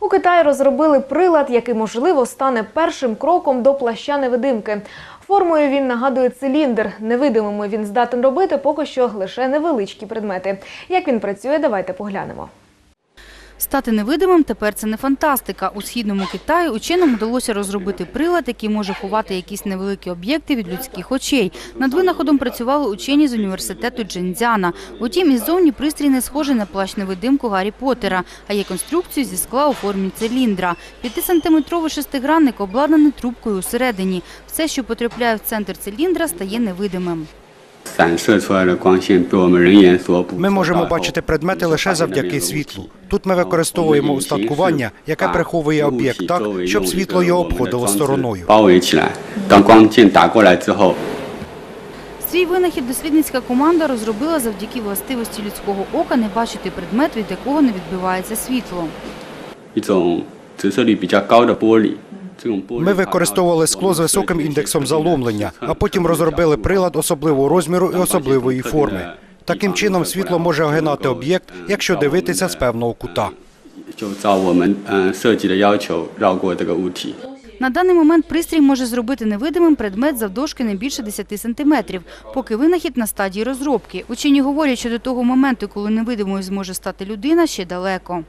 У Китаї розробили прилад, який можливо стане першим кроком до плаща невидимки. Формою він нагадує циліндр. Невидимими він здатен робити поки що лише невеличкі предмети. Як він працює, давайте поглянемо. Стати невидимим тепер це не фантастика. У східному Китаї ученим вдалося розробити прилад, який може ховати якісь невеликі об'єкти від людських очей. Над винаходом працювали учені з університету Дженцзяна. Утім, іззовні пристрій не схожий на плащ-невидимку Гаррі Поттера, а є конструкцію зі скла у формі циліндра. П'ятисантиметровий шестигранник обладнаний трубкою усередині. Все, що потрапляє в центр циліндра, стає невидимим. Ми можемо бачити предмети лише завдяки світлу. Тут ми використовуємо устаткування, яке приховує об'єкт так, щоб світло його обходило стороною. Свій винахід дослідницька команда розробила завдяки властивості людського ока не бачити предмет, від якого не відбивається світло. Ми використовували скло з високим індексом заломлення, а потім розробили прилад особливого розміру і особливої форми. Таким чином світло може огинати об'єкт, якщо дивитися з певного кута. На даний момент пристрій може зробити невидимим предмет завдовжки не більше 10 сантиметрів, поки винахід на стадії розробки. Учені говорять, що до того моменту, коли невидимою зможе стати людина, ще далеко.